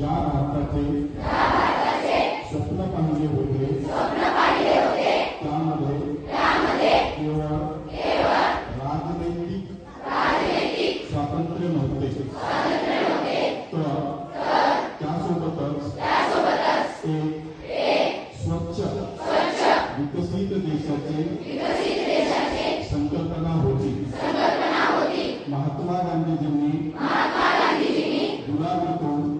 ज्या भारताचे स्वप्न पाहिले होते त्यामध्ये केवळ राजनैतिक स्वातंत्र्य नव्हते. तर त्यासोबतच एक स्वच्छ विकसित देशाचे संकल्पना होती. महात्मा गांधीजींनी गुलामीतून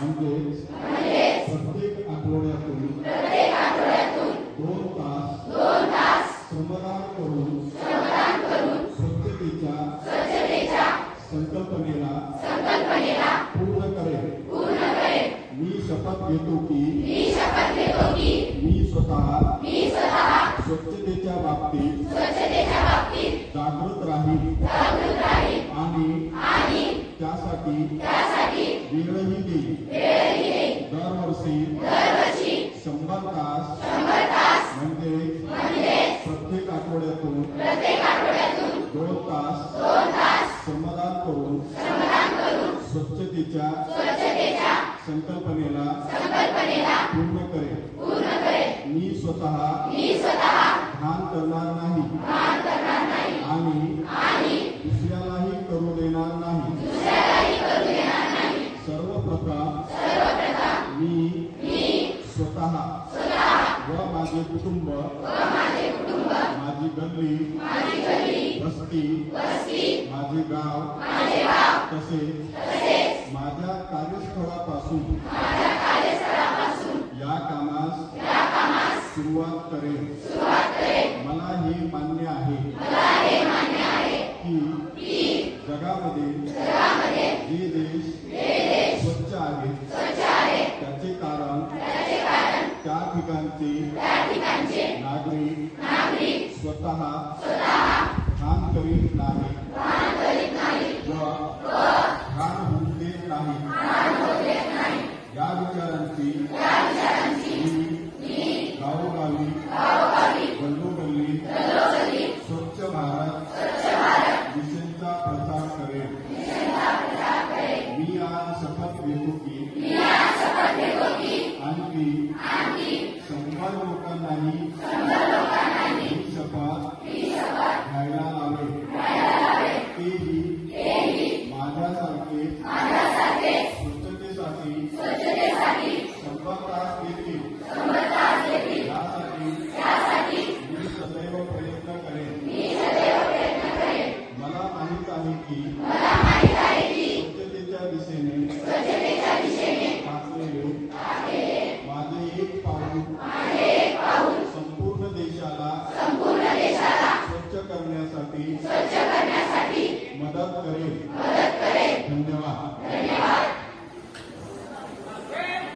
म्हणजे प्रत्येक आठवड्यातून दोन तास श्रमदान करून स्वच्छतेच्या संकल्पनेला पूर्ण करेल मी शपथ घेतो की मी स्वतः स्वच्छतेच्या बाबतीत जागृत राहील आणि त्यासाठी वेळही देईल दरवर्षी शंभर तास म्हणजे प्रत्येक आठवड्यातून दोन तास. श्रमदान करून स्वच्छतेच्या संकल्पनेला पूर्ण करेल मी स्वतः घाण करणार नाही आणि दुसऱ्यालाही करू देणार नाही सर्वप्रथम मी स्वतः व माझे कुटुंब. माझी गल्ली. वस्ती. माझे गाव. तसेच माझ्या कार्यस्थळापासून. या कामास सुरुवात करेन. मला हे मान्य आहे. की जगामध्ये ठिकाणचे नागरिक. स्वतः. घाण करीत नाही. व घाण होऊ देत नाही. या विचारांची मी गावोगावी गल्लोगल्ली vai. मदत करेल. धन्यवाद.